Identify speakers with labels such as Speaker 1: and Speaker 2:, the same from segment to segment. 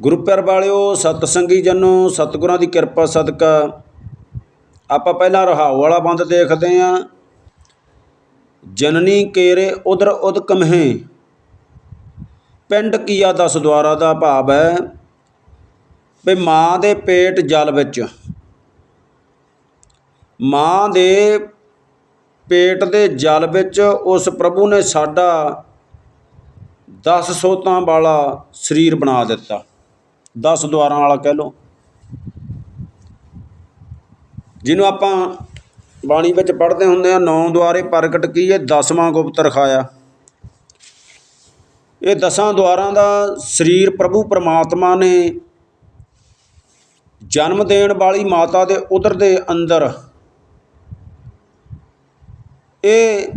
Speaker 1: ਗੁਰੂ ਪਿਆਰ ਵਾਲਿਓ, ਸਤਸੰਗੀ ਜਨੋ, ਸਤਿਗੁਰਾਂ ਦੀ ਕਿਰਪਾ, ਸਦਕਾ। ਆਪਾਂ ਪਹਿਲਾਂ ਰਹਾਉ ਵਾਲਾ ਬੰਦ ਦੇਖਦੇ ਆਂ। ਜਨਨੀ ਕੇਰੇ ਉਦਰ ਉਦ ਕਮਹੇ ਪਿੰਡ ਕੀਆ ਦਸ ਦੁਆਰਾ ਦਾ ਭਾਵ ਹੈ ਵੀ ਮਾਂ ਦੇ ਪੇਟ ਜਲ ਵਿੱਚ। ਮਾਂ ਦੇ ਪੇਟ ਦੇ ਜਲ ਵਿੱਚ ਉਸ ਪ੍ਰਭੂ ਨੇ ਸਾਡਾ 10 ਸੋਤਾਂ ਵਾਲਾ ਸਰੀਰ ਬਣਾ ਦਿੱਤਾ। 10 ਦੁਆਰਾਂ ਵਾਲਾ ਕਹਿ ਲਓ। ਜਿਹਨੂੰ ਆਪਾਂ ਬਾਣੀ ਵਿੱਚ ਪੜ੍ਹਦੇ ਹੁੰਦੇ ਆ, ਨੌ ਦੁਆਰੇ ਪ੍ਰਗਟ ਕੀਏ, ਦਸਵਾਂ ਗੁਪਤ ਰਖਾਇਆ। ਇਹ ਦਸਾਂ ਦੁਆਰਾਂ ਦਾ ਸਰੀਰ ਪ੍ਰਭੂ ਪਰਮਾਤਮਾ ਨੇ ਜਨਮ ਦੇਣ ਵਾਲੀ ਮਾਤਾ ਦੇ ਉਦਰ ਦੇ ਅੰਦਰ ਇਹ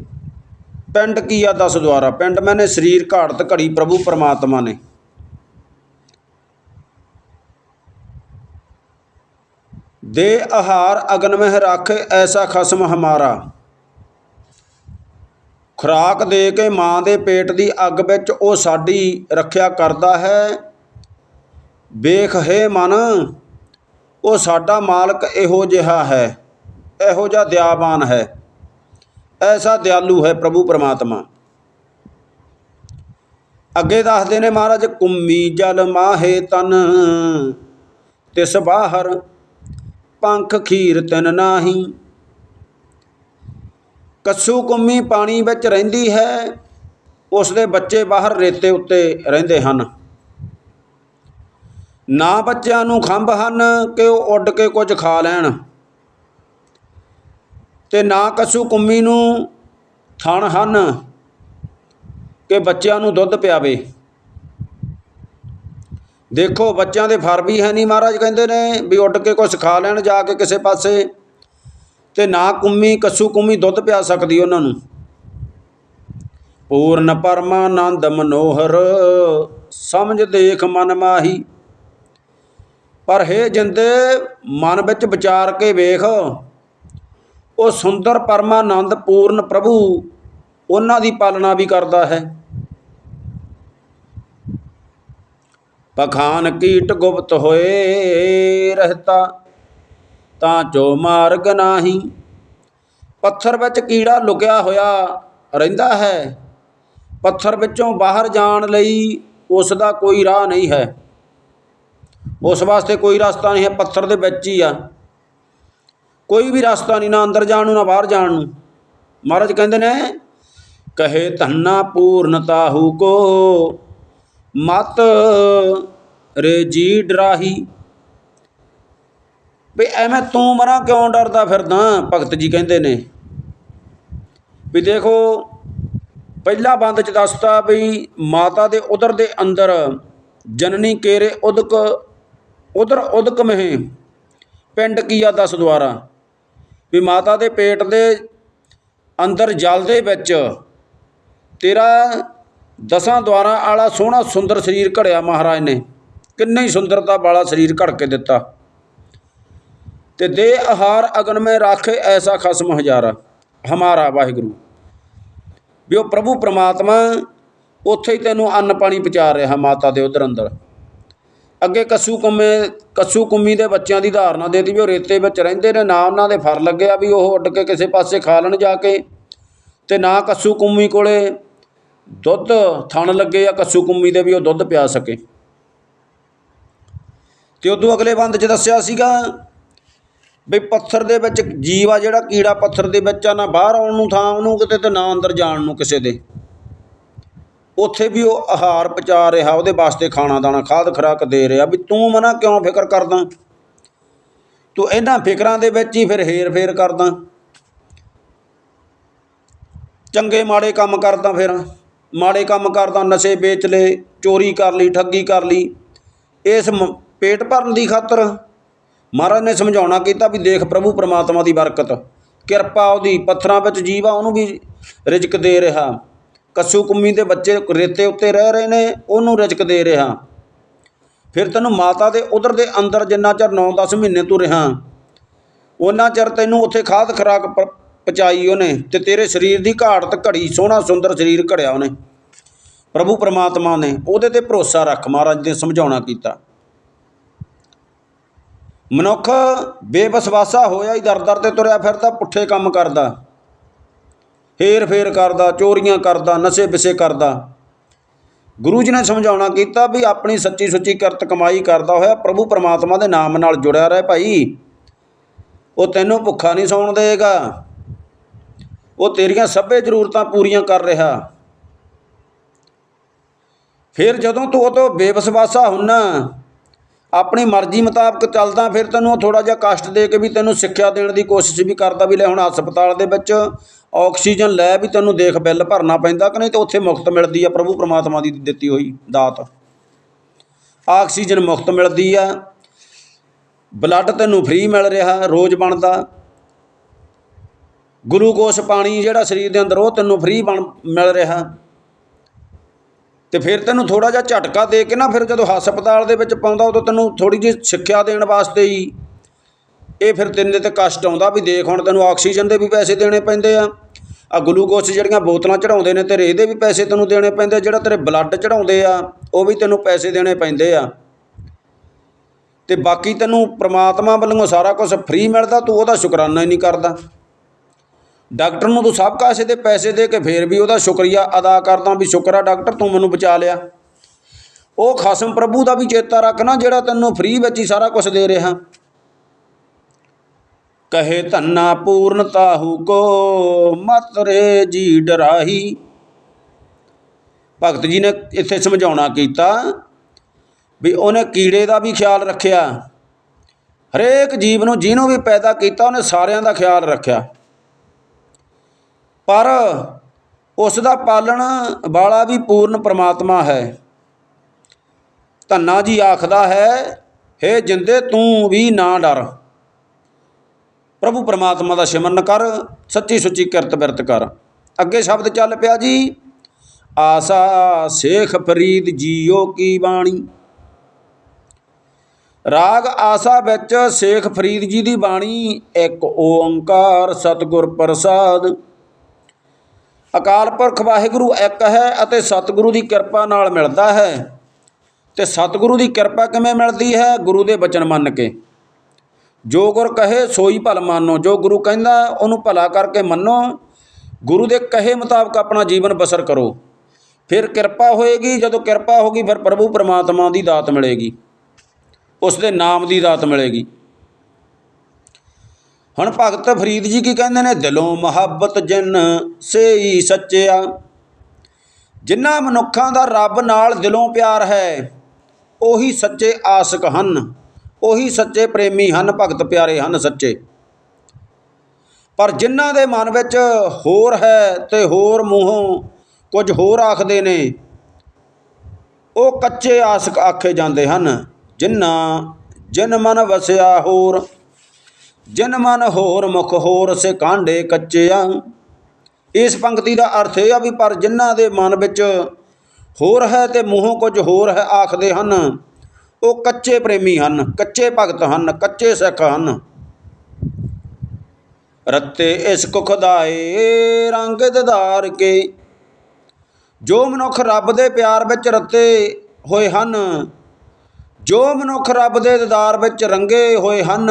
Speaker 1: ਪਿੰਡ ਕੀ ਆ, ਦਸ ਦੁਆਰਾ? ਪਿੰਡ ਮੈਨੇ ਸਰੀਰ ਘਾੜਤ ਘੜੀ ਪ੍ਰਭੂ ਪਰਮਾਤਮਾ ਨੇ। ਦੇ ਆਹਾਰ ਅਗਨ ਮਹਿ ਰੱਖ ਐਸਾ ਖਸਮ ਹਮਾਰਾ। ਖੁਰਾਕ ਦੇ ਕੇ ਮਾਂ ਦੇ ਪੇਟ ਦੀ ਅੱਗ ਵਿੱਚ ਉਹ ਸਾਡੀ ਰੱਖਿਆ ਕਰਦਾ ਹੈ। ਵੇਖ ਹੈ ਮਨ, ਉਹ ਸਾਡਾ ਮਾਲਕ ਇਹੋ ਜਿਹਾ ਹੈ, ਇਹੋ ਜਿਹਾ ਦਿਆਵਾਨ ਹੈ। ਐਸਾ ਦਿਆਲੂ ਹੈ ਪ੍ਰਭੂ ਪਰਮਾਤਮਾ। ਅੱਗੇ ਦੱਸਦੇ ਨੇ ਮਹਾਰਾਜ, ਕੁੰਮੀ ਜਲ ਮਾਹੇ ਤਨ, ਤਿਸ ਬਾਹਰ ਪੰਖ ਖੀਰ ਤਨ ਨਾਹੀ। ਕੱਸੂ ਕੁੰਮੀ ਪਾਣੀ ਵਿੱਚ ਰਹਿੰਦੀ ਹੈ ਉਸ ਦੇ ਬੱਚੇ ਬਾਹਰ ਰੇਤੇ ਉੱਤੇ ਰਹਿੰਦੇ ਹਨ। ਨਾ ਬੱਚਿਆਂ ਨੂੰ ਖੰਭ ਹਨ ਕਿ ਉਹ ਉੱਡ ਕੇ ਕੁਝ ਖਾ ਲੈਣ। ਤੇ ਨਾ ਕੱਸੂ ਕੁੰਮੀ ਨੂੰ ਥਣ ਹਨ ਕਿ ਬੱਚਿਆਂ ਨੂੰ ਦੁੱਧ ਪਿਆਵੇ। ਦੇਖੋ, ਬੱਚਿਆਂ ਦੇ ਫਰ ਵੀ ਹੈ ਨਹੀਂ ਮਹਾਰਾਜ, ਕਹਿੰਦੇ ਨੇ ਵੀ ਉੱਡ ਕੇ ਕੁਝ ਖਾ ਲੈਣ, ਜਾ ਕੇ ਕਿਸੇ ਪਾਸੇ। ਤੇ ਨਾ ਕੁੰਮੀ, ਕੱਸੂ ਕੁੰਮੀ ਦੁੱਧ ਪਿਆ ਸਕਦੀ ਉਹਨਾਂ ਨੂੰ। ਪੂਰਨ ਪਰਮਾਨੰਦ ਮਨੋਹਰ, ਸਮਝ ਦੇਖ ਮਨ ਮਾਹੀ। ਪਰ ਹੇ ਜਿੰਦੇ, ਮਨ ਵਿੱਚ ਵਿਚਾਰ ਕੇ ਵੇਖ, ਉਹ ਸੁੰਦਰ ਪਰਮਾਨੰਦ ਪੂਰਨ ਪ੍ਰਭੂ, ਉਹਨਾਂ ਦੀ ਪਾਲਣਾ ਵੀ ਕਰਦਾ ਹੈ। ਪਖਾਨ ਕੀਟ ਗੁਪਤ ਹੋਏ ਰਹਤਾ, ਤਾਂ ਜੋ ਮਾਰਗ ਨਾਹੀ। ਪੱਥਰ ਵਿੱਚ ਕੀੜਾ ਲੁਕਿਆ ਹੋਇਆ ਰਹਿੰਦਾ ਹੈ। ਪੱਥਰ ਵਿੱਚੋਂ ਬਾਹਰ ਜਾਣ ਲਈ ਉਸ ਦਾ ਕੋਈ ਰਾਹ ਨਹੀਂ ਹੈ। ਉਸ ਵਾਸਤੇ ਕੋਈ ਰਸਤਾ ਨਹੀਂ ਹੈ, ਪੱਥਰ ਦੇ ਵਿੱਚ ਹੀ ਆ। ਕੋਈ ਵੀ ਰਸਤਾ ਨਹੀਂ, ਨਾ ਅੰਦਰ ਜਾਣ ਨੂੰ, ਨਾ ਬਾਹਰ ਜਾਣ ਨੂੰ। ਮਹਾਰਾਜ ਕਹਿੰਦੇ ਨੇ, ਕਹੇ ਧੰਨਾ ਪੂਰਨਤਾਹੂ ਕੋ ਮਤ ਰੇ ਜੀ ਡਰਾਹੀ। ਵੀ ਐਵੇਂ ਤੂੰ ਮਰਾਂ ਕਿਉਂ ਡਰਦਾ ਫਿਰਦਾ? ਭਗਤ ਜੀ ਕਹਿੰਦੇ ਨੇ। ਵੀ ਦੇਖੋ, ਪਹਿਲਾ ਬੰਦ ਚ ਦੱਸਤਾ ਵੀ ਮਾਤਾ ਦੇ ਉਦਰ ਦੇ ਅੰਦਰ, ਜਨਨੀ ਕੇਰੇ ਉਦਕ ਉਦਰ ਉਦਕ ਮਹਿ, ਪਿੰਡ ਕੀਆ ਦਸ ਦੁਆਰਾ। ਵੀ ਮਾਤਾ ਦੇ ਪੇਟ ਦੇ ਅੰਦਰ ਜਲ ਦੇ ਵਿੱਚ ਤੇਰਾ ਦਸਾਂ ਦੁਆਰਾਂ ਵਾਲਾ ਸੋਹਣਾ ਸੁੰਦਰ ਸਰੀਰ ਘੜਿਆ ਮਹਾਰਾਜ ਨੇ। ਕਿੰਨੀ ਸੁੰਦਰਤਾ ਵਾਲਾ ਸਰੀਰ ਘੜ ਕੇ ਦਿੱਤਾ। ਤੇ ਦੇ ਆਹਾਰ ਅਗਨ ਮੈਂ ਰੱਖ ਐਸਾ ਖਸਮ ਹਜ਼ਾਰਾ। ਹਮਾਰਾ ਵਾਹਿਗੁਰੂ। ਵੀ ਉਹ ਪ੍ਰਭੂ ਪ੍ਰਮਾਤਮਾ, ਉੱਥੇ ਹੀ ਤੈਨੂੰ ਅੰਨ ਪਾਣੀ ਪਹੁੰਚਾ ਰਿਹਾ ਮਾਤਾ ਦੇ ਉਧਰ ਅੰਦਰ। ਅੱਗੇ ਕੱਸੂ ਕੁੰਮੇ, ਕੱਸੂ ਕੁੰਮੀ ਦੇ ਬੱਚਿਆਂ ਦੀ ਧਾਰਨਾ ਦੇਤੀ ਵੀ ਉਹ ਰੇਤੇ ਵਿੱਚ ਰਹਿੰਦੇ ਨੇ, ਨਾ ਉਹਨਾਂ ਦੇ ਫਰ ਲੱਗਿਆ ਵੀ ਉਹ ਉੱਡ ਕੇ ਕਿਸੇ ਪਾਸੇ ਖਾ ਲੈਣ ਜਾ ਕੇ। ਤੇ ਨਾ ਕੱਸੂ ਕੁੰਮੀ ਕੋਲੇ ਦੁੱਧ ਥਣ ਲੱਗੇ ਆ ਕੱਸੂ ਕੁੰਮੀ ਦੇ ਵੀ ਉਹ ਦੁੱਧ ਪਿਆ ਸਕੇ। ਤੇ ਉਦੋਂ ਅਗਲੇ ਬੰਦ 'ਚ ਦੱਸਿਆ ਸੀਗਾ ਵੀ ਪੱਥਰ ਦੇ ਵਿੱਚ ਜੀਵ ਆ ਜਿਹੜਾ ਕੀੜਾ ਪੱਥਰ ਦੇ ਵਿੱਚ ਆ, ਨਾ ਬਾਹਰ ਆਉਣ ਨੂੰ, ਥਾਂ ਉਹਨੂੰ ਕਿਤੇ ਤੇ ਨਾ ਅੰਦਰ ਜਾਣ ਨੂੰ ਕਿਸੇ ਦੇ। ਉੱਥੇ ਵੀ ਉਹ ਆਹਾਰ ਪਚਾ ਰਿਹਾ, ਉਹਦੇ ਵਾਸਤੇ ਖਾਣਾ ਦਾਣਾ, ਖਾਦ ਖੁਰਾਕ ਦੇ ਰਿਹਾ ਵੀ ਤੂੰ ਮਨਾ ਕਿਉਂ ਫਿਕਰ ਕਰਦਾ? ਤੂੰ ਇਹਨਾਂ ਫਿਕਰਾਂ ਦੇ ਵਿੱਚ ਹੀ ਫਿਰ ਹੇਰ ਫੇਰ ਕਰਦਾ। ਚੰਗੇ ਮਾੜੇ ਕੰਮ ਕਰਦਾ ਫਿਰ। ਮਾੜੇ ਕੰਮ ਕਰਦਾ, ਨਸ਼ੇ ਵੇਚ ਲਏ, ਚੋਰੀ ਕਰ ਲਈ, ਠੱਗੀ ਕਰ ਲਈ। ਇਸ ਮ- ਪੇਟ ਭਰਨ ਦੀ ਖਾਤਰ ਮਹਾਰਾਜ ਨੇ ਸਮਝਾਉਣਾ ਕੀਤਾ ਵੀ ਦੇਖ ਪ੍ਰਭੂ ਪਰਮਾਤਮਾ ਦੀ ਬਰਕਤ। ਕਿਰਪਾ ਉਹਦੀ, ਪੱਥਰਾਂ ਵਿੱਚ ਜੀਵ ਆ, ਉਹਨੂੰ ਵੀ ਰਿਜ਼ਕ ਦੇ ਰਿਹਾ। ਕੱਸੂ ਕੁੰਮੀ ਦੇ ਬੱਚੇ ਰੇਤੇ ਉੱਤੇ ਰਹਿ ਰਹੇ ਨੇ, ਉਹਨੂੰ ਰਿਜ਼ਕ ਦੇ ਰਿਹਾ। ਫਿਰ ਤੈਨੂੰ ਮਾਤਾ ਦੇ ਉਧਰ ਦੇ ਅੰਦਰ ਜਿੰਨਾ ਚਿਰ 9-10 ਮਹੀਨੇ ਤੂੰ ਰਿਹਾ, ਉਹਨਾਂ ਚਿਰ ਤੈਨੂੰ ਉੱਥੇ ਖਾਦ ਖਰਾਕ ਪਚਾਈ ਉਹਨੇ ਤੇ ਤੇਰੇ ਸਰੀਰ ਦੀ ਘਾੜਤ ਘੜੀ ਸੋਹਣਾ ਸੁੰਦਰ ਸਰੀਰ ਘੜਿਆ ਉਹਨੇ। ਪ੍ਰਭੂ ਪਰਮਾਤਮਾ ਨੇ ਉਹਦੇ ਤੇ ਭਰੋਸਾ ਰੱਖ ਮਹਾਰਾਜ ਨੇ ਸਮਝਾਉਣਾ ਕੀਤਾ। ਮਨੁੱਖ ਬੇਵਸਵਾਸਾ ਹੋਇਆ ਹੀ ਦਰ ਦਰ ਤੇ ਤੁਰਿਆ ਫਿਰਦਾ, ਪੁੱਠੇ ਕੰਮ ਕਰਦਾ। ਹੇਰ ਫੇਰ ਕਰਦਾ, ਚੋਰੀਆਂ ਕਰਦਾ, ਨਸ਼ੇ ਵਿਸੇ ਕਰਦਾ। ਗੁਰੂ ਜੀ ਨੇ ਸਮਝਾਉਣਾ ਕੀਤਾ ਵੀ ਆਪਣੀ ਸੱਚੀ ਸੁੱਚੀ ਕਰਤ ਕਮਾਈ ਕਰਦਾ ਹੋਇਆ ਪ੍ਰਭੂ ਪਰਮਾਤਮਾ ਦੇ ਨਾਮ ਨਾਲ ਜੁੜਿਆ ਰਹਿ ਭਾਈ। ਉਹ ਤੈਨੂੰ ਭੁੱਖਾ ਨਹੀਂ ਸੌਣ ਦੇਗਾ ਉਹ ਤੇਰੀਆਂ ਸਭੇ ਜ਼ਰੂਰਤਾਂ ਪੂਰੀਆਂ ਕਰ ਰਿਹਾ। ਫਿਰ ਜਦੋਂ ਤੂੰ ਉਹ ਤੋਂ ਬੇਵਸਵਾਸਾ ਹੁੰਨਾ, ਆਪਣੀ ਮਰਜ਼ੀ ਮੁਤਾਬਕ ਚੱਲਦਾ, ਫਿਰ ਤੈਨੂੰ ਉਹ ਥੋੜਾ ਜਿਹਾ ਕਸ਼ਟ ਦੇ ਕੇ ਵੀ ਤੈਨੂੰ ਸਿੱਖਿਆ ਦੇਣ ਦੀ ਕੋਸ਼ਿਸ਼ ਵੀ ਕਰਦਾ ਵੀ ਲੈ ਹੁਣ ਹਸਪਤਾਲ ਦੇ ਵਿੱਚ ਆਕਸੀਜਨ ਲੈ ਵੀ ਤੈਨੂੰ ਦੇਖ ਬਿੱਲ ਭਰਨਾ ਪੈਂਦਾ ਕਿ ਨਹੀਂ ਤੇ ਉੱਥੇ ਮੁਫਤ ਮਿਲਦੀ ਆ ਪ੍ਰਭੂ ਪ੍ਰਮਾਤਮਾ ਦੀ ਦਿੱਤੀ ਹੋਈ ਦਾਤ। ਆਕਸੀਜਨ ਮੁਫਤ ਮਿਲਦੀ ਆ, ਬਲੱਡ ਤੈਨੂੰ ਫ੍ਰੀ ਮਿਲ ਰਿਹਾ, ਰੋਜ਼ ਬਣਦਾ। ਗਲੂਕੋਸ ਪਾਣੀ ਜਿਹੜਾ ਸਰੀਰ ਦੇ ਅੰਦਰ ਉਹ ਤੈਨੂੰ ਫ੍ਰੀ ਬਣ, ਮਿਲ ਰਿਹਾ। ਤੇ ਫਿਰ ਤੈਨੂੰ ਥੋੜਾ ਜਿਹਾ ਝਟਕਾ ਦੇ ਕੇ ਨਾ ਫਿਰ ਜਦੋਂ ਹਸਪਤਾਲ ਦੇ ਵਿੱਚ ਪਾਉਂਦਾ, ਉਦੋਂ ਤੈਨੂੰ ਥੋੜੀ ਜਿਹੀ ਸਿੱਖਿਆ ਦੇਣ ਵਾਸਤੇ ਹੀ ਇਹ ਫਿਰ ਤੈਨੂੰ ਤੇ ਕਸ਼ਟ ਆਉਂਦਾ ਵੀ ਦੇਖ, ਹੁਣ ਤੈਨੂੰ ਆਕਸੀਜਨ ਦੇ ਵੀ ਪੈਸੇ ਦੇਣੇ ਪੈਂਦੇ ਆ। ਆ ਗਲੂਕੋਸ ਜਿਹੜੀਆਂ ਬੋਤਲਾਂ ਚੜਾਉਂਦੇ ਨੇ ਤੇਰੇ, ਇਹਦੇ ਵੀ ਪੈਸੇ ਤੈਨੂੰ ਦੇਣੇ ਪੈਂਦੇ ਜਿਹੜਾ ਤੇਰੇ ਬਲੱਡ ਚੜਾਉਂਦੇ ਆ, ਉਹ ਵੀ ਤੈਨੂੰ ਪੈਸੇ ਦੇਣੇ ਪੈਂਦੇ ਆ। ਤੇ ਬਾਕੀ ਤੈਨੂੰ ਪ੍ਰਮਾਤਮਾ ਵੱਲੋਂ ਸਾਰਾ ਕੁਝ ਫ੍ਰੀ ਮਿਲਦਾ, ਤੂੰ ਉਹਦਾ ਸ਼ੁਕਰਾਨਾ ਹੀ ਨਹੀਂ ਕਰਦਾ। ਡਾਕਟਰ ਨੂੰ ਤੂੰ ਸਭ ਕਾਸੇ ਦੇ ਪੈਸੇ ਦੇ ਕੇ ਫੇਰ ਵੀ ਉਹਦਾ ਸ਼ੁਕਰੀਆ ਅਦਾ ਕਰਦਾ ਵੀ ਸ਼ੁਕਰ ਆ ਡਾਕਟਰ, ਤੂੰ ਮੈਨੂੰ ਬਚਾ ਲਿਆ। ਉਹ ਖਸਮ ਪ੍ਰਭੂ ਦਾ ਵੀ ਚੇਤਾ ਰੱਖ ਨਾ ਜਿਹੜਾ ਤੈਨੂੰ ਫ੍ਰੀ ਵਿੱਚ ਹੀ ਸਾਰਾ ਕੁਝ ਦੇ ਰਿਹਾ। ਕਹੇ ਧੰਨਾ ਪੂਰਨਤਾਹੂ ਕੋ, ਮਤ ਰੇ ਜੀ ਡਰਾਹੀ। ਭਗਤ ਜੀ ਨੇ ਇੱਥੇ ਸਮਝਾਉਣਾ ਕੀਤਾ ਵੀ ਉਹਨੇ ਕੀੜੇ ਦਾ ਵੀ ਖਿਆਲ ਰੱਖਿਆ। ਹਰੇਕ ਜੀਵ ਨੂੰ ਜਿਹਨੂੰ ਵੀ ਪੈਦਾ ਕੀਤਾ ਉਹਨੇ ਸਾਰਿਆਂ ਦਾ ਖਿਆਲ ਰੱਖਿਆ। ਪਰ ਉਸ ਦਾ ਪਾਲਣ ਵਾਲਾ ਵੀ ਪੂਰਨ ਪਰਮਾਤਮਾ ਹੈ। ਧੰਨਾ ਜੀ ਆਖਦਾ ਹੈ, ਹੇ ਜਿੰਦੇ, ਤੂੰ ਵੀ ਨਾ ਡਰ। ਪ੍ਰਭੂ ਪਰਮਾਤਮਾ ਦਾ ਸਿਮਰਨ ਕਰ, ਸੱਚੀ ਸੁੱਚੀ ਕਿਰਤ ਬਿਰਤ ਕਰ। ਅੱਗੇ ਸ਼ਬਦ ਚੱਲ ਪਿਆ ਜੀ, ਆਸਾ ਸੇਖ ਫਰੀਦ ਜੀਓ ਕੀ ਬਾਣੀ? ਰਾਗ ਆਸਾ ਵਿੱਚ ਸੇਖ ਫਰੀਦ ਜੀ ਦੀ ਬਾਣੀ, ਇੱਕ ਓੰਕਾਰ ਸਤਿਗੁਰ ਪ੍ਰਸਾਦ। ਅਕਾਲ ਪੁਰਖ ਵਾਹਿਗੁਰੂ ਇੱਕ ਹੈ ਅਤੇ ਸਤਿਗੁਰੂ ਦੀ ਕਿਰਪਾ ਨਾਲ ਮਿਲਦਾ ਹੈ। ਤੇ ਸਤਿਗੁਰੂ ਦੀ ਕਿਰਪਾ ਕਿਵੇਂ ਮਿਲਦੀ ਹੈ? ਗੁਰੂ ਦੇ ਬਚਨ ਮੰਨ ਕੇ। ਜੋ ਗੁਰ ਕਹੇ, ਸੋਈ ਭਲ ਮੰਨੋ। ਜੋ ਗੁਰੂ ਕਹਿੰਦਾ, ਉਹਨੂੰ ਭਲਾ ਕਰਕੇ ਮੰਨੋ। ਗੁਰੂ ਦੇ ਕਹੇ ਮੁਤਾਬਕ ਆਪਣਾ ਜੀਵਨ ਬਸਰ ਕਰੋ। ਫਿਰ ਕਿਰਪਾ ਹੋਏਗੀ। ਜਦੋਂ ਕਿਰਪਾ ਹੋਗੀ, ਫਿਰ ਪ੍ਰਭੂ ਪਰਮਾਤਮਾ ਦੀ ਦਾਤ ਮਿਲੇਗੀ। ਉਸ ਦੇ ਨਾਮ ਦੀ ਦਾਤ ਮਿਲੇਗੀ। ਹੁਣ ਭਗਤ ਫਰੀਦ ਜੀ ਕੀ ਕਹਿੰਦੇ ਨੇ? ਦਿਲੋਂ ਮੁਹੱਬਤ ਜਿਨ ਸੇਈ ਸੱਚਿਆ। ਜਿਨ੍ਹਾਂ ਮਨੁੱਖਾਂ ਦਾ ਰੱਬ ਨਾਲ ਦਿਲੋਂ ਪਿਆਰ ਹੈ, ਉਹੀ ਸੱਚੇ ਆਸਕ ਹਨ, ਉਹੀ ਸੱਚੇ ਪ੍ਰੇਮੀ ਹਨ, ਭਗਤ ਪਿਆਰੇ ਹਨ ਸੱਚੇ। ਪਰ ਜਿਨ੍ਹਾਂ ਦੇ ਮਨ ਵਿੱਚ ਹੋਰ ਹੈ ਤੇ ਹੋਰ ਮੂੰਹੋਂ ਕੁਝ ਹੋਰ ਆਖਦੇ ਨੇ, ਉਹ ਕੱਚੇ ਆਸਕ ਆਖੇ ਜਾਂਦੇ ਹਨ ਜਿਨ੍ਹਾਂ ਜਿਨ ਮਨ ਵਸਿਆ ਹੋਰ ਜਿਨ ਮਨ ਹੋਰ ਮੁਖ ਹੋਰ ਸੇ ਕਾਂਡੇ ਕੱਚਿਆ। ਇਸ ਪੰਕਤੀ ਦਾ ਅਰਥ ਇਹ ਆ ਵੀ ਪਰ ਜਿਨ੍ਹਾਂ ਦੇ ਮਨ ਵਿੱਚ ਹੋਰ ਹੈ ਤੇ ਮੂੰਹੋਂ ਕੁਝ ਹੋਰ ਹੈ ਆਖਦੇ ਹਨ, ਉਹ ਕੱਚੇ ਪ੍ਰੇਮੀ ਹਨ, ਕੱਚੇ ਭਗਤ ਹਨ, ਕੱਚੇ ਸਿੱਖ ਹਨ। ਰੱਤੇ ਇਸ ਇਸ਼ਕ ਖੁਦਾਏ ਰੰਗ ਦਿਦਾਰ ਕੇ। ਜੋ ਮਨੁੱਖ ਰੱਬ ਦੇ ਪਿਆਰ ਵਿੱਚ ਰੱਤੇ ਹੋਏ ਹਨ ਜੋ ਮਨੁੱਖ ਰੱਬ ਦੇ ਦੀਦਾਰ ਵਿੱਚ ਰੰਗੇ ਹੋਏ ਹਨ,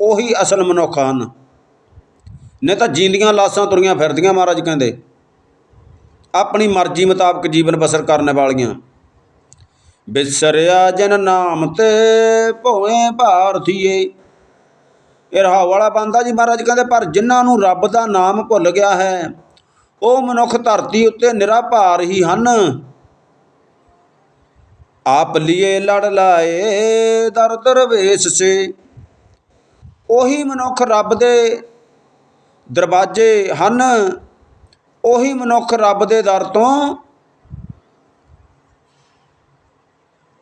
Speaker 1: ਉਹੀ ਅਸਲ ਮਨੁੱਖ ਹਨ। ਨਹੀਂ ਤਾਂ ਜੀਂਦੀਆਂ ਲਾਸ਼ਾਂ ਤੁਰੀਆਂ ਫਿਰਦੀਆਂ ਮਹਾਰਾਜ ਕਹਿੰਦੇ। ਆਪਣੀ ਮਰਜ਼ੀ ਮੁਤਾਬਕ ਜੀਵਨ ਬਸਰ ਕਰਨ ਵਾਲੀਆਂ। ਬਿਸਰਿਆ ਜਨ ਨਾਮ ਤੇ ਭੋਏ ਭਾਰਥੀਏ। ਇਹ ਰਹਾ ਵਾਲਾ ਬੰਦਾ ਜੀ ਮਹਾਰਾਜ ਕਹਿੰਦੇ, ਪਰ ਜਿਨ੍ਹਾਂ ਨੂੰ ਰੱਬ ਦਾ ਨਾਮ ਭੁੱਲ ਗਿਆ ਹੈ, ਉਹ ਮਨੁੱਖ ਧਰਤੀ ਉੱਤੇ ਨਿਰਾਭਾਰ ਹੀ ਹਨ। ਆਪ ਲਿਏ ਲੜ ਲਾਏ ਦਰ ਦਰਵੇਸ਼ ਸੇ। ਉਹੀ ਮਨੁੱਖ ਰੱਬ ਦੇ ਦਰਵਾਜ਼ੇ ਹਨ। ਉਹੀ ਮਨੁੱਖ ਰੱਬ ਦੇ ਦਰ ਤੋਂ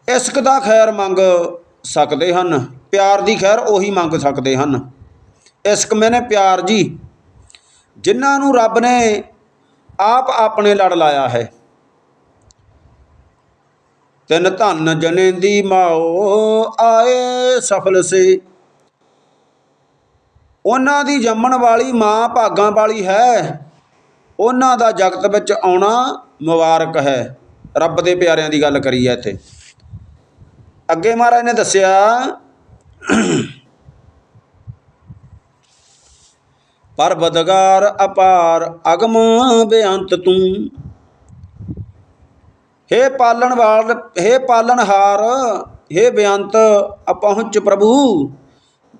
Speaker 1: ਇਸ਼ਕ ਦਾ ਖੈਰ ਮੰਗ ਸਕਦੇ ਹਨ। ਪਿਆਰ ਦੀ ਖੈਰ ਉਹੀ ਮੰਗ ਸਕਦੇ ਹਨ। ਇਸ਼ਕ ਮੈਨੇ ਪਿਆਰ ਜੀ। ਜਿਨ੍ਹਾਂ ਨੂੰ ਰੱਬ ਨੇ ਆਪ ਆਪਣੇ ਲੜ ਲਾਇਆ ਹੈ। ਤਿਨ ਧਨ ਜਨੇ ਦੀ ਮਾਓ ਆਏ ਸਫਲ ਸੇ। ਉਹਨਾਂ ਦੀ ਜੰਮਣ ਵਾਲੀ ਮਾਂ ਭਾਗਾਂ ਵਾਲੀ ਹੈ। ਉਹਨਾਂ ਦਾ ਜਗਤ ਵਿੱਚ ਆਉਣਾ ਮੁਬਾਰਕ ਹੈ। ਰੱਬ ਦੇ ਪਿਆਰਿਆਂ ਦੀ ਗੱਲ ਕਰੀ ਹੈ ਇੱਥੇ। ਅੱਗੇ ਮਹਾਰਾਜ ਨੇ ਦੱਸਿਆ, ਪਰ ਬਦਗਾਰ ਅਪਾਰ ਅਗਮ ਬੇਅੰਤ ਤੂੰ। ਹੇ ਪਾਲਣ ਵਾਲ, ਹੇ ਪਾਲਣਹਾਰ ਹੇ ਬੇਅੰਤ ਅਪਹੁੰਚ ਪ੍ਰਭੂ,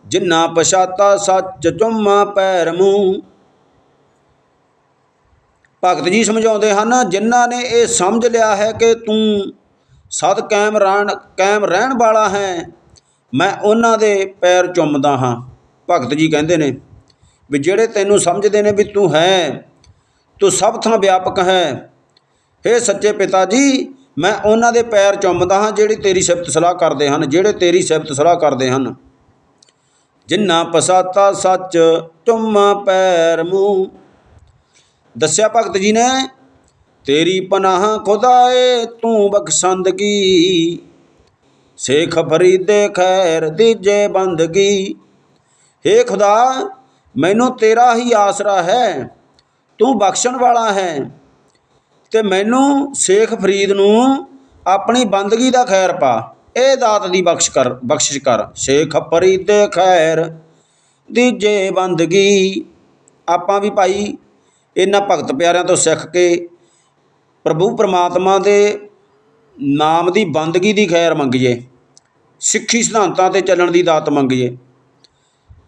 Speaker 1: ਜਿਨ੍ਹਾਂ ਪਛਾਤਾ ਸੱਚ ਚੁੰਮਾ ਪੈਰ ਮੂੰਹ। ਭਗਤ ਜੀ ਸਮਝਾਉਂਦੇ ਹਨ, ਜਿਨ੍ਹਾਂ ਨੇ ਇਹ ਸਮਝ ਲਿਆ ਹੈ ਕਿ ਤੂੰ ਸਦ ਕਾਇਮ ਰਹਿਣ ਕਾਇਮ ਰਹਿਣ ਵਾਲਾ ਹੈ, ਮੈਂ ਉਹਨਾਂ ਦੇ ਪੈਰ ਚੁੰਮਦਾ ਹਾਂ। ਭਗਤ ਜੀ ਕਹਿੰਦੇ ਨੇ ਵੀ ਜਿਹੜੇ ਤੈਨੂੰ ਸਮਝਦੇ ਨੇ ਵੀ ਤੂੰ ਹੈ, ਤੂੰ ਸਭ ਥਾਂ ਵਿਆਪਕ ਹੈ ਹੇ ਸੱਚੇ ਪਿਤਾ ਜੀ, ਮੈਂ ਉਹਨਾਂ ਦੇ ਪੈਰ ਚੁੰਮਦਾ ਹਾਂ ਜਿਹੜੇ ਤੇਰੀ ਸਿਫਤ ਸਲਾਹ ਕਰਦੇ ਹਨ, ਜਿਹੜੇ ਤੇਰੀ ਸਿਫਤ ਸਲਾਹ ਕਰਦੇ ਹਨ। ਜਿਨ੍ਹਾਂ ਪਸਾਤਾ ਸੱਚ ਚੁੰਮਾ ਪੈਰ ਮੂੰਹ। ਦੱਸਿਆ ਭਗਤ ਜੀ ਨੇ, ਤੇਰੀ ਪਨਾਹ ਖੁਦਾਏ, ਤੂੰ ਬਖਸ਼ੰਦਗੀ। ਸੇਖ ਫਰੀਦੇ ਖੈਰ ਦੀਜੇ ਬੰਦਗੀ। ਹੇ ਖੁਦਾ, ਮੈਨੂੰ ਤੇਰਾ ਹੀ ਆਸਰਾ ਹੈ, ਤੂੰ ਬਖਸ਼ਣ ਵਾਲਾ ਹੈ। ਅਤੇ ਮੈਨੂੰ ਸੇਖ ਫਰੀਦ ਨੂੰ ਆਪਣੀ ਬੰਦਗੀ ਦਾ ਖੈਰ ਪਾ। ਇਹ ਦਾਤ ਦੀ ਬਖਸ਼ ਕਰ, ਬਖਸ਼ਿਸ਼ ਕਰ। ਸੇਖ ਫਰੀਦੇ ਖੈਰ ਦੀਜੇ ਬੰਦਗੀ, ਆਪਾਂ ਵੀ ਭਾਈ ਇਹਨਾਂ ਭਗਤ ਪਿਆਰਿਆਂ ਤੋਂ ਸਿੱਖ ਕੇ ਪ੍ਰਭੂ ਪਰਮਾਤਮਾ ਦੇ ਨਾਮ ਦੀ ਬੰਦਗੀ ਦੀ ਖੈਰ ਮੰਗੀਏ। ਸਿੱਖੀ ਸਿਧਾਂਤਾਂ ਤੇ ਚੱਲਣ ਦੀ ਦਾਤ ਮੰਗੀਏ।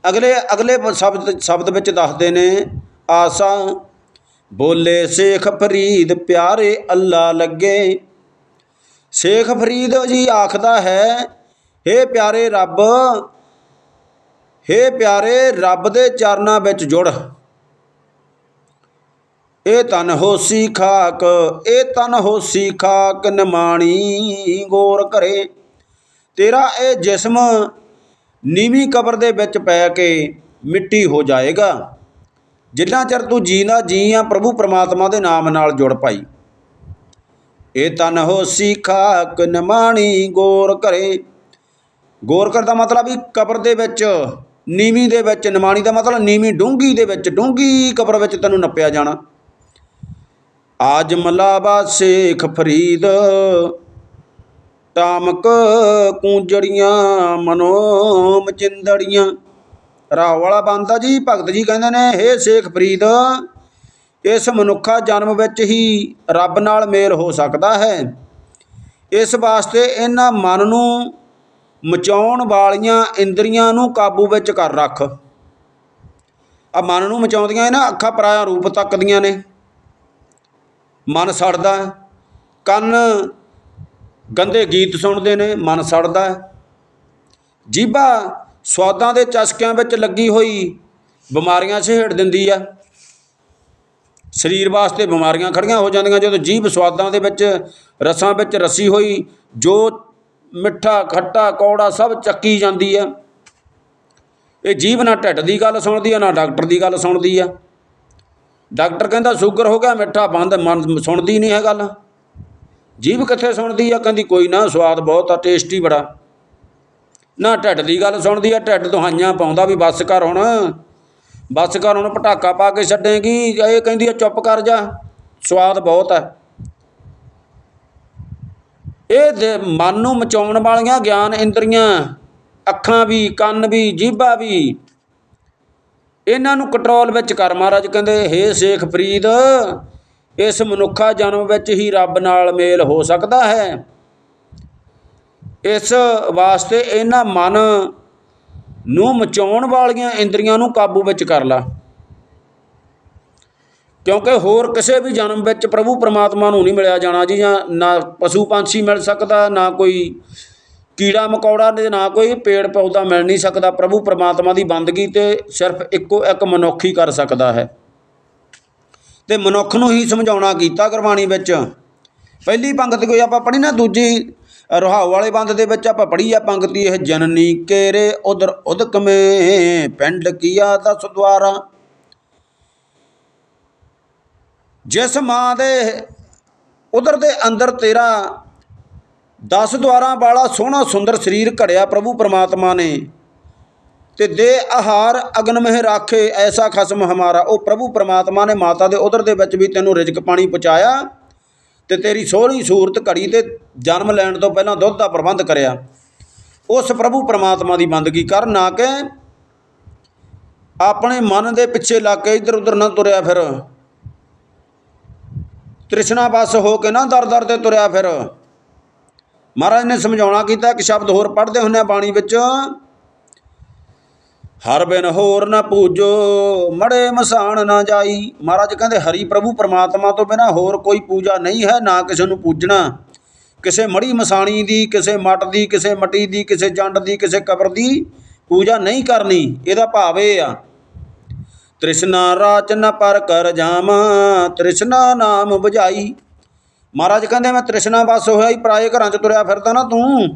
Speaker 1: ਅਗਲੇ ਅਗਲੇ ਸ਼ਬਦ ਸ਼ਬਦ ਵਿੱਚ ਦੱਸਦੇ ਨੇ, ਆਸਾ ਬੋਲੇ, ਸ਼ੇਖ ਫਰੀਦ ਪਿਆਰੇ ਅੱਲਾ ਲੱਗੇ। ਸ਼ੇਖ ਫਰੀਦ ਜੀ ਆਖਦਾ ਹੈ, ਹੇ ਪਿਆਰੇ ਰੱਬ, ਹੇ ਪਿਆਰੇ ਰੱਬ ਦੇ ਚਰਨਾਂ ਵਿੱਚ ਜੁੜ। ਇਹ ਤਨ ਹੋਸੀ ਖਾਕ, ਇਹ ਤਨ ਹੋਸੀ ਖਾਕ ਨਿਮਾਣੀ ਗੌਰ ਕਰੇ। ਤੇਰਾ ਇਹ ਜਿਸਮ ਨੀਵੀਂ ਕਬਰ ਦੇ ਵਿੱਚ ਪੈ ਕੇ ਮਿੱਟੀ ਹੋ ਜਾਏਗਾ। ਜਿੰਨਾ ਚਿਰ ਤੂੰ ਜੀਂਦਾ ਜੀ ਆ ਪ੍ਰਭੂ ਪ੍ਰਮਾਤਮਾ ਦੇ ਨਾਮ ਨਾਲ ਜੁੜ ਪਾਈ। ਇਹ ਤਨ ਹੋਸੀ ਖਾਕ ਨਮਾਣੀ ਗੌਰ ਕਰੇ। ਗੌਰ ਕਰ ਦਾ ਮਤਲਬ ਵੀ ਕਬਰ ਦੇ ਵਿੱਚ, ਨੀਵੀਂ ਦੇ ਵਿੱਚ, ਨਮਾਣੀ ਦਾ ਮਤਲਬ ਨੀਵੀਂ ਡੂੰਗੀ ਦੇ ਵਿੱਚ ਡੂੰਗੀ ਕਬਰ ਵਿੱਚ ਤੈਨੂੰ ਨੱਪਿਆ ਜਾਣਾ। ਆਜ ਮਲਾਬਾ ਸ਼ੇਖ ਫਰੀਦ ਟਾਮਕ ਕੂੰਜੜੀਆਂ ਮਨੋ ਮਚਿੰਦੜੀਆਂ ਰਾਹ ਵਾਲਾ ਬੰਦਾ ਜੀ, ਭਗਤ ਜੀ ਕਹਿੰਦੇ ਨੇ, ਹੇ ਸ਼ੇਖ ਫਰੀਦ ਇਸ ਮਨੁੱਖਾ ਜਨਮ ਵਿੱਚ ਹੀ ਰੱਬ ਨਾਲ ਮੇਲ ਹੋ ਸਕਦਾ ਹੈ। ਇਸ ਵਾਸਤੇ ਇਹਨਾਂ ਮਨ ਨੂੰ ਮਚਾਉਣ ਵਾਲੀਆਂ ਇੰਦਰੀਆਂ ਨੂੰ ਕਾਬੂ ਵਿੱਚ ਕਰ ਰੱਖ। ਆ ਮਨ ਨੂੰ ਮਚਾਉਂਦੀਆਂ ਇਹਨਾਂ ਅੱਖਾਂ ਪਰਾਇਆ ਰੂਪ ਤੱਕਦੀਆਂ ਨੇ। ਮਨ ਸੜਦਾ ਕੰਨ ਗੰਦੇ ਗੀਤ ਸੁਣਦੇ ਨੇ, ਮਨ ਸੜਦਾ ਹੈ। ਜੀਭਾ ਸਵਾਦਾਂ ਦੇ ਚਸਕਿਆਂ ਵਿੱਚ ਲੱਗੀ ਹੋਈ ਬਿਮਾਰੀਆਂ ਛੇੜ ਦਿੰਦੀ ਆ। ਸਰੀਰ ਵਾਸਤੇ ਬਿਮਾਰੀਆਂ ਖੜੀਆਂ ਹੋ ਜਾਂਦੀਆਂ ਜਦੋਂ ਜੀਭ ਸਵਾਦਾਂ ਦੇ ਵਿੱਚ, ਰਸਾਂ ਵਿੱਚ ਰਸੀ ਹੋਈ, ਜੋ ਮਿੱਠਾ, ਖੱਟਾ, ਕੌੜਾ ਸਭ ਚੱਕੀ ਜਾਂਦੀ ਆ। ਇਹ ਜੀਭ ਨਾ ਢਿੱਡ ਦੀ ਗੱਲ ਸੁਣਦੀ ਆ, ਨਾ ਡਾਕਟਰ ਦੀ ਗੱਲ ਸੁਣਦੀ ਆ। ਡਾਕਟਰ ਕਹਿੰਦਾ, ਸ਼ੂਗਰ ਹੋ ਗਿਆ, ਮਿੱਠਾ ਬੰਦ, ਮਨ ਸੁਣਦੀ ਨਹੀਂ ਹੈ ਗੱਲ। ਜੀਭ ਕਿੱਥੇ ਸੁਣਦੀ ਆ? ਕਹਿੰਦੀ, ਕੋਈ ਨਾ, ਸਵਾਦ ਬਹੁਤ ਆ, ਟੇਸਟੀ ਬੜਾ। ਨਾ ਢਿੱਡ ਦੀ ਗੱਲ ਸੁਣਦੀ ਆ, ਢਿੱਡ ਦੁਹਾਈਆਂ ਪਾਉਂਦਾ ਵੀ ਬੱਸ ਕਰ ਹੁਣ। ਬੱਸ ਕਰ ਹੁਣ ਪਟਾਕਾ ਪਾ ਕੇ ਛੱਡੇਗੀ, ਇਹ ਕਹਿੰਦੀ ਆ, ਚੁੱਪ ਕਰ ਜਾ, ਸਵਾਦ ਬਹੁਤ ਹੈ ਇਹ ਦੇ ਮਨ ਨੂੰ ਮਚਾਉਣ ਵਾਲੀਆਂ ਗਿਆਨ ਇੰਦਰੀਆਂ, ਅੱਖਾਂ ਵੀ, ਕੰਨ ਵੀ, ਜੀਭਾ ਵੀ, ਇਹਨਾਂ ਨੂੰ ਕੰਟਰੋਲ ਵਿੱਚ ਕਰ ਮਹਾਰਾਜ ਕਹਿੰਦੇ, ਹੇ ਸ਼ੇਖ ਫਰੀਦ ਇਸ ਮਨੁੱਖਾ ਜਨਮ ਵਿੱਚ ਹੀ ਰੱਬ ਨਾਲ ਮੇਲ ਹੋ ਸਕਦਾ ਹੈ। ਇਸ ਵਾਸਤੇ ਇਹਨਾਂ ਮਨ ਨੂੰ ਮਚਾਉਣ ਵਾਲੀਆਂ ਇੰਦਰੀਆਂ ਨੂੰ ਕਾਬੂ ਵਿੱਚ ਕਰ ਲਾ। ਕਿਉਂਕਿ ਹੋਰ ਕਿਸੇ ਵੀ ਜਨਮ ਵਿੱਚ ਪ੍ਰਭੂ ਪਰਮਾਤਮਾ ਨੂੰ ਨਹੀਂ ਮਿਲਿਆ ਜਾਣਾ ਜੀ, ਜਾਂ ਨਾ ਪਸ਼ੂ ਪੰਛੀ ਮਿਲ ਸਕਦਾ, ਨਾ ਕੋਈ ਕੀੜਾ ਮਕੌੜਾ ਤੇ ਨਾ ਕੋਈ ਪੇੜ ਪੌਦਾ ਮਿਲ ਨਹੀਂ ਸਕਦਾ। ਪ੍ਰਭੂ ਪਰਮਾਤਮਾ ਦੀ ਬੰਦਗੀ ਤੇ ਸਿਰਫ ਇੱਕੋ ਇੱਕ ਮਨੁੱਖ ਹੀ ਕਰ ਸਕਦਾ ਹੈ। ਤੇ ਮਨੁੱਖ ਨੂੰ ਹੀ ਸਮਝਾਉਣਾ ਕੀਤਾ ਗੁਰਬਾਣੀ ਵਿੱਚ। ਪਹਿਲੀ ਪੰਗਤ ਕੋਈ ਆਪਾਂ ਪੜ੍ਹੀ ਨਾ, ਦੂਜੀ ਰਹਾਉ ਵਾਲੇ ਬੰਦ ਦੇ ਵਿੱਚ ਆਪਾਂ ਪੜ੍ਹੀ ਆ ਪੰਗਤੀ, ਇਹ ਜਨਨੀ ਕੇਰੇ ਉਧਰ ਉਦਕ ਮੇ, ਪਿੰਡ ਕੀਆ ਦਸ ਦੁਆਰਾ। ਜਿਸ ਮਾਂ ਦੇ ਉਧਰ ਦੇ ਅੰਦਰ ਤੇਰਾ ਦਸ ਦੁਆਰਾਂ ਵਾਲਾ ਸੋਹਣਾ ਸੁੰਦਰ ਸਰੀਰ ਘੜਿਆ ਪ੍ਰਭੂ ਪਰਮਾਤਮਾ ਨੇ, ਤੇ ਦੇ ਆਹਾਰ ਅਗਨ ਮਹਿ ਰਾਖੇ, ਐਸਾ ਖਸਮ ਹਮਾਰਾ। ਉਹ ਪ੍ਰਭੂ ਪਰਮਾਤਮਾ ਨੇ ਮਾਤਾ ਦੇ ਉਦਰ ਦੇ ਵਿੱਚ ਵੀ ਤੈਨੂੰ ਰਿਜਕ ਪਾਣੀ ਪਹੁੰਚਾਇਆ। ਤੇ ਤੇਰੀ ਸੋਹਣੀ ਸੂਰਤ ਘੜੀ ਤੇ ਜਨਮ ਲੈਣ ਤੋਂ ਪਹਿਲਾਂ ਦੁੱਧ ਦਾ ਪ੍ਰਬੰਧ ਕਰਿਆ। ਉਸ ਪ੍ਰਭੂ ਪਰਮਾਤਮਾ ਦੀ ਬੰਦਗੀ ਕਰ ਨਾ ਕਿ ਆਪਣੇ ਮਨ ਦੇ ਪਿੱਛੇ ਲੱਗ ਕੇ ਇੱਧਰ ਉੱਧਰ ਨਾ ਤੁਰਿਆ ਫਿਰ। ਤ੍ਰਿਸ਼ਨਾ ਬਸ ਹੋ ਕੇ ਨਾ ਦਰ ਦਰ ਤੇ ਤੁਰਿਆ ਫਿਰ। ਮਹਾਰਾਜ ਨੇ ਸਮਝਾਉਣਾ ਕੀਤਾ ਕਿ ਸ਼ਬਦ ਹੋਰ ਪੜ੍ਹਦੇ ਹੁੰਨੇ ਆ ਬਾਣੀ ਵਿੱਚ। ਹਰ ਬਿਨ ਹੋਰ ਨਾ ਪੂਜੋ, ਮੜੇ ਮਸਾਣ ਨਾ ਜਾਈ। ਮਹਾਰਾਜ ਕਹਿੰਦੇ, ਹਰੀ ਪ੍ਰਭੂ ਪਰਮਾਤਮਾ ਤੋਂ ਬਿਨਾ ਹੋਰ ਕੋਈ ਪੂਜਾ ਨਹੀਂ ਹੈ, ਨਾ ਕਿਸੇ ਨੂੰ ਪੂਜਣਾ। ਕਿਸੇ ਮੜੀ ਮਸਾਣੀ ਦੀ, ਕਿਸੇ ਮਟ ਦੀ, ਕਿਸੇ ਮਟੀ ਦੀ, ਕਿਸੇ ਜੰਡ ਦੀ, ਕਿਸੇ ਕਬਰ ਦੀ ਪੂਜਾ ਨਹੀਂ ਕਰਨੀ। ਇਹਦਾ ਭਾਵ ਇਹ ਆ, ਤ੍ਰਿਸ਼ਨਾ ਰਾਚ ਨ ਪਰ ਕਰ ਜਾਮਾ ਤ੍ਰਿਸ਼ਨਾ ਨਾਮ ਬੁਝਾਈ। ਮਹਾਰਾਜ ਕਹਿੰਦੇ, ਮੈਂ ਤ੍ਰਿਸ਼ਨਾ ਬਸ ਹੋਇਆ ਹੀ ਪਰਾਏ ਘਰਾਂ 'ਚ ਤੁਰਿਆ ਫਿਰਦਾ ਨਾ ਤੂੰ।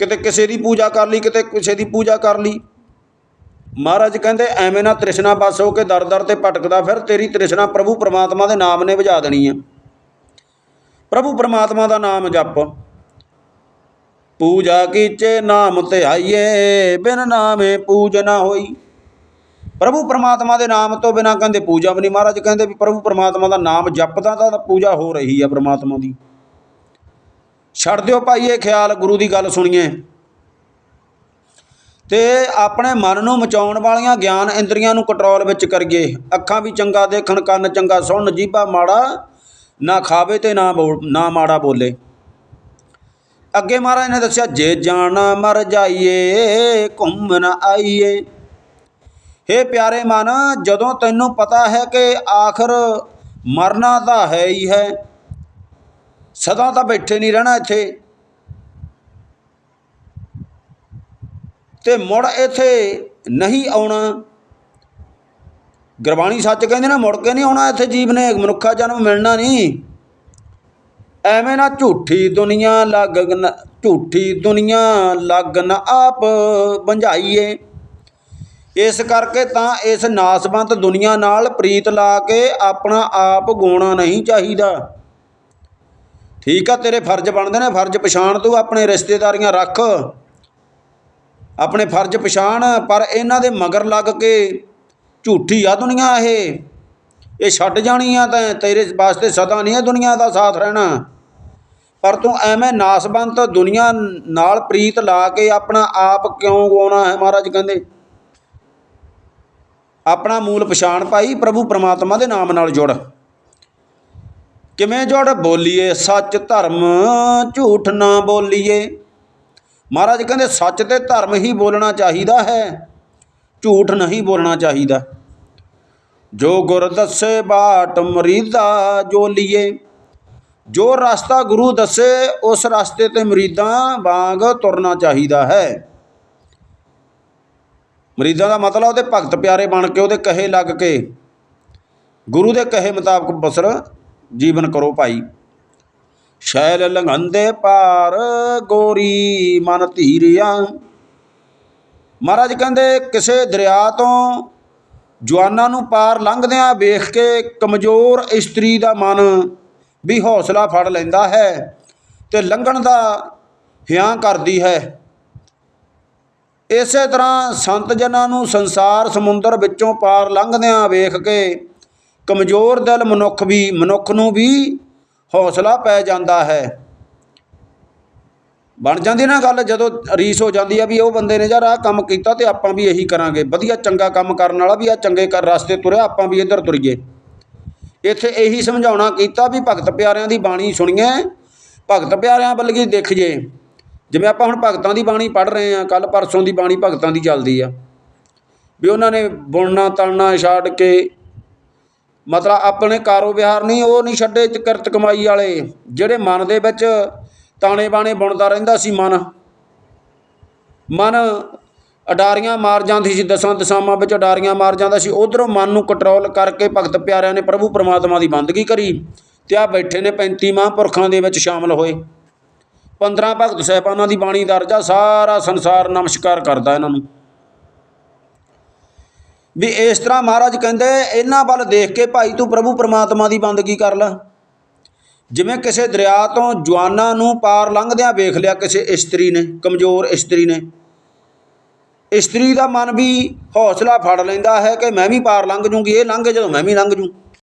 Speaker 1: ਕਿਤੇ ਕਿਸੇ ਦੀ ਪੂਜਾ ਕਰ ਲਈ, ਕਿਤੇ ਕਿਸੇ ਦੀ ਪੂਜਾ ਕਰ ਲਈ। ਮਹਾਰਾਜ ਕਹਿੰਦੇ, ਐਵੇਂ ਨਾ ਤ੍ਰਿਸ਼ਨਾ ਬਸ ਹੋ ਕੇ ਦਰ ਦਰ ਤੇ ਭਟਕਦਾ ਫਿਰ, ਤੇਰੀ ਤ੍ਰਿਸ਼ਨਾ ਪ੍ਰਭੂ ਪਰਮਾਤਮਾ ਦੇ ਨਾਮ ਨੇ ਬੁਝਾ ਦੇਣੀ ਹੈ ਪ੍ਰਭੂ ਪਰਮਾਤਮਾ ਦਾ ਨਾਮ ਜਪ। ਪੂਜਾ ਕੀਚੇ ਨਾਮ ਤੇ ਆਈਏ, ਬਿਨ ਨਾਮੇ ਪੂਜ ਨਾ ਹੋਈ। ਪ੍ਰਭੂ ਪਰਮਾਤਮਾ ਦੇ ਨਾਮ ਤੋਂ ਬਿਨਾ ਕਹਿੰਦੇ ਪੂਜਾ ਵੀ ਨਹੀਂ। ਮਹਾਰਾਜ ਕਹਿੰਦੇ ਵੀ ਪ੍ਰਭੂ ਪਰਮਾਤਮਾ ਦਾ ਨਾਮ ਜਪਦਾ ਤਾਂ ਪੂਜਾ ਹੋ ਰਹੀ ਹੈ ਪਰਮਾਤਮਾ ਦੀ। ਛੱਡ ਦਿਓ ਭਾਈ, ਇਹ ਖਿਆਲ ਗੁਰੂ ਦੀ ਗੱਲ ਸੁਣੀਏ। ਤੇ ਆਪਣੇ ਮਨ ਨੂੰ ਮਚਾਉਣ ਵਾਲੀਆਂ ਗਿਆਨ ਇੰਦਰੀਆਂ ਨੂੰ ਕੰਟਰੋਲ ਵਿੱਚ ਕਰੀਏ। ਅੱਖਾਂ ਵੀ ਚੰਗਾ ਦੇਖਣ, ਕੰਨ ਚੰਗਾ ਸੁਣਨ, ਜੀਭਾ ਮਾੜਾ ਨਾ ਖਾਵੇ ਤੇ ਨਾ ਬੋਲ ਨਾ ਮਾੜਾ ਬੋਲੇ। ਅੱਗੇ ਮਹਾਰਾਜ ਨੇ ਦੱਸਿਆ, ਜੇ ਜਾਣਾ ਮਰ ਜਾਈਏ, ਘੁੰਮ ਨਾ ਆਈਏ। ਹੇ ਪਿਆਰੇ ਮਨ, ਜਦੋਂ ਤੈਨੂੰ ਪਤਾ ਹੈ ਕਿ ਆਖਰ ਮਰਨਾ ਤਾਂ ਹੈ ਹੀ ਹੈ ਸਦਾ ਤਾਂ ਬੈਠੇ ਨਹੀਂ ਰਹਿਣਾ ਇੱਥੇ। ਤੇ ਮੁੜ ਇੱਥੇ ਨਹੀਂ ਆਉਣਾ। ਗੁਰਬਾਣੀ ਸੱਚ ਕਹਿੰਦੇ ਨਾ, ਮੁੜ ਕੇ ਨਹੀਂ ਆਉਣਾ ਇੱਥੇ ਜੀਵ ਨੇ, ਮਨੁੱਖਾ ਜਨਮ ਮਿਲਣਾ ਨਹੀਂ। ਐਵੇਂ ਨਾ ਝੂਠੀ ਦੁਨੀਆ ਲੱਗ ਝੂਠੀ ਦੁਨੀਆ ਲੱਗ ਨਾ ਆਪ ਬੰਝਾਈਏ। ਇਸ ਕਰਕੇ ਤਾਂ ਇਸ ਨਾਸਵੰਤ ਦੁਨੀਆ ਨਾਲ ਪ੍ਰੀਤ ਲਾ ਕੇ ਆਪਣਾ ਆਪ ਗੋਣਾ ਨਹੀਂ ਚਾਹੀਦਾ। ਠੀਕ ਆ, ਤੇਰੇ ਫਰਜ਼ ਬਣਦੇ ਨੇ, ਫਰਜ਼ ਪਛਾਣ ਤੂੰ, ਆਪਣੇ ਰਿਸ਼ਤੇਦਾਰੀਆਂ ਰੱਖ। ਆਪਣੇ ਫਰਜ਼ ਪਛਾਣ, ਪਰ ਇਹਨਾਂ ਦੇ ਮਗਰ ਲੱਗ ਕੇ ਝੂਠੀ ਆ ਦੁਨੀਆ ਇਹ। ਇਹ ਛੱਡ ਜਾਣੀ ਆ ਤਾਂ ਤੇਰੇ ਵਾਸਤੇ ਸਦਾ ਨਹੀਂ ਇਹ ਦੁਨੀਆ ਦਾ ਸਾਥ ਰਹਿਣਾ। ਪਰ ਤੂੰ ਐਵੇਂ ਨਾਸਬੰਤ ਦੁਨੀਆ ਨਾਲ ਪ੍ਰੀਤ ਲਾ ਕੇ ਆਪਣਾ ਆਪ ਕਿਉਂ ਗਵਾਉਣਾ ਹੈ ਮਹਾਰਾਜ ਕਹਿੰਦੇ? ਆਪਣਾ ਮੂਲ ਪਛਾਣ ਭਾਈ ਪ੍ਰਭੂ ਪਰਮਾਤਮਾ ਦੇ ਨਾਮ ਨਾਲ ਜੁੜ। ਕਿਵੇਂ ਜੁੜ ਬੋਲੀਏ? ਸੱਚ ਧਰਮ ਝੂਠ ਨਾ ਬੋਲੀਏ। ਮਹਾਰਾਜ ਕਹਿੰਦੇ, ਸੱਚ ਤੇ ਧਰਮ ਹੀ ਬੋਲਣਾ ਚਾਹੀਦਾ ਹੈ, ਝੂਠ ਨਹੀਂ ਬੋਲਣਾ ਚਾਹੀਦਾ। ਜੋ ਗੁਰ ਦੱਸੇ ਬਾਟ ਮਰੀਦਾ ਜੋ ਲੀਏ ਜੋ ਰਸਤਾ ਗੁਰੂ ਦੱਸੇ, ਉਸ ਰਸਤੇ ਤੇ ਮਰੀਦਾਂ ਵਾਂਗ ਤੁਰਨਾ ਚਾਹੀਦਾ ਹੈ। ਮਰੀਦਾਂ ਦਾ ਮਤਲਬ ਉਹਦੇ ਭਗਤ ਪਿਆਰੇ ਬਣ ਕੇ, ਉਹਦੇ ਕਹੇ ਲੱਗ ਕੇ, ਗੁਰੂ ਦੇ ਕਹੇ ਮੁਤਾਬਕ ਬਸਰ ਜੀਵਨ ਕਰੋ ਭਾਈ। ਸ਼ੈਲ ਲੰਘੰਦੇ ਪਾਰ ਗੋਰੀ ਮਨ ਧੀਰਿਆ। ਮਹਾਰਾਜ ਕਹਿੰਦੇ, ਕਿਸੇ ਦਰਿਆ ਤੋਂ ਜਵਾਨਾਂ ਨੂੰ ਪਾਰ ਲੰਘਦਿਆਂ ਵੇਖ ਕੇ ਕਮਜ਼ੋਰ ਇਸਤਰੀ ਦਾ ਮਨ ਵੀ ਹੌਸਲਾ ਫੜ ਲੈਂਦਾ ਹੈ ਤੇ ਲੰਘਣ ਦਾ ਹਿਆਂ ਕਰਦੀ ਹੈ। ਇਸੇ ਤਰ੍ਹਾਂ ਸੰਤ ਜਨਾਂ ਨੂੰ ਸੰਸਾਰ ਸਮੁੰਦਰ ਵਿੱਚੋਂ ਪਾਰ ਲੰਘਦਿਆਂ ਵੇਖ ਕੇ ਕਮਜ਼ੋਰ ਦਿਲ ਮਨੁੱਖ ਵੀ, ਮਨੁੱਖ ਨੂੰ ਵੀ ਹੌਸਲਾ ਪੈ ਜਾਂਦਾ ਹੈ। ਬਣ ਜਾਂਦੀ ਨਾ ਗੱਲ, ਜਦੋਂ ਰੀਸ ਹੋ ਜਾਂਦੀ ਆ ਵੀ ਉਹ ਬੰਦੇ ਨੇ ਯਾਰ ਆਹ ਕੰਮ ਕੀਤਾ ਤੇ ਆਪਾਂ ਵੀ ਇਹੀ ਕਰਾਂਗੇ। ਵਧੀਆ ਚੰਗਾ ਕੰਮ ਕਰਨ ਵਾਲਾ ਵੀ ਆ, ਚੰਗੇ ਕਰ, ਰਸਤੇ ਤੁਰਿਆ, ਆਪਾਂ ਵੀ ਇੱਧਰ ਤੁਰੀਏ। ਇੱਥੇ ਇਹੀ ਸਮਝਾਉਣਾ ਕੀਤਾ ਵੀ ਭਗਤ ਪਿਆਰਿਆਂ ਦੀ ਬਾਣੀ ਸੁਣੀਏ, ਭਗਤ ਪਿਆਰਿਆਂ ਬਲਕਿ ਜੇ ਜਿਵੇਂ ਆਪਾਂ ਹੁਣ ਭਗਤਾਂ ਦੀ ਬਾਣੀ ਪੜ੍ਹ ਰਹੇ ਹਾਂ ਕੱਲ ਪਰਸੋਂ ਦੀ ਬਾਣੀ ਭਗਤਾਂ ਦੀ ਚੱਲਦੀ ਆ। ਵੀ ਉਹਨਾਂ ਨੇ ਬੁਣਨਾ, ਤਲਣਾ ਛੱਡ ਕੇ ਮਤਲਬ ਆਪਣੇ ਕਾਰੋਬਾਰ ਨਹੀਂ, ਉਹ ਨਹੀਂ ਛੱਡੇ ਕਿਰਤ ਕਮਾਈ ਵਾਲੇ। ਜਿਹੜੇ ਮਨ ਦੇ ਵਿੱਚ ਤਾਣੇ ਬਾਣੇ ਬੁਣਦਾ ਰਹਿੰਦਾ ਸੀ ਮਨ। ਮਨ ਅਡਾਰੀਆਂ ਮਾਰ ਜਾਂਦੀ ਸੀ, ਦਸਾਂ ਦਸਾਵਾਂ ਵਿੱਚ ਅਡਾਰੀਆਂ ਮਾਰ ਜਾਂਦਾ ਸੀ। ਉਧਰੋਂ ਮਨ ਨੂੰ ਕੰਟਰੋਲ ਕਰਕੇ ਭਗਤ ਪਿਆਰਿਆਂ ਨੇ ਪ੍ਰਭੂ ਪਰਮਾਤਮਾ ਦੀ ਬੰਦਗੀ ਕਰੀ ਤੇ ਆ ਬੈਠੇ ਨੇ 35 ਮਹਾਂਪੁਰਖਾਂ ਦੇ ਵਿੱਚ ਸ਼ਾਮਲ ਹੋਏ। 15 ਭਗਤ ਸਾਹਿਬਾਨਾਂ ਦੀ ਬਾਣੀ ਦਰਜਾ ਸਾਰਾ ਸੰਸਾਰ ਨਮਸਕਾਰ ਕਰਦਾ ਇਹਨਾਂ ਨੂੰ। ਵੀ ਇਸ ਤਰ੍ਹਾਂ ਮਹਾਰਾਜ ਕਹਿੰਦੇ, ਇਹਨਾਂ ਵੱਲ ਦੇਖ ਕੇ ਭਾਈ ਤੂੰ ਪ੍ਰਭੂ ਪਰਮਾਤਮਾ ਦੀ ਬੰਦਗੀ ਕਰ ਲੈ? ਜਿਵੇਂ ਕਿਸੇ ਦਰਿਆ ਤੋਂ ਜਵਾਨਾਂ ਨੂੰ ਪਾਰ ਲੰਘਦਿਆਂ ਵੇਖ ਲਿਆ ਕਿਸੇ ਇਸਤਰੀ ਨੇ, ਕਮਜ਼ੋਰ ਇਸਤਰੀ ਨੇ। ਇਸਤਰੀ ਦਾ ਮਨ ਵੀ ਹੌਸਲਾ ਫੜ ਲੈਂਦਾ ਹੈ ਕਿ ਮੈਂ ਵੀ ਪਾਰ ਲੰਘ ਜੂੰਗੀ, ਇਹ ਲੰਘੇ ਜਦੋਂ ਮੈਂ ਵੀ ਲੰਘ ਜੂੰ।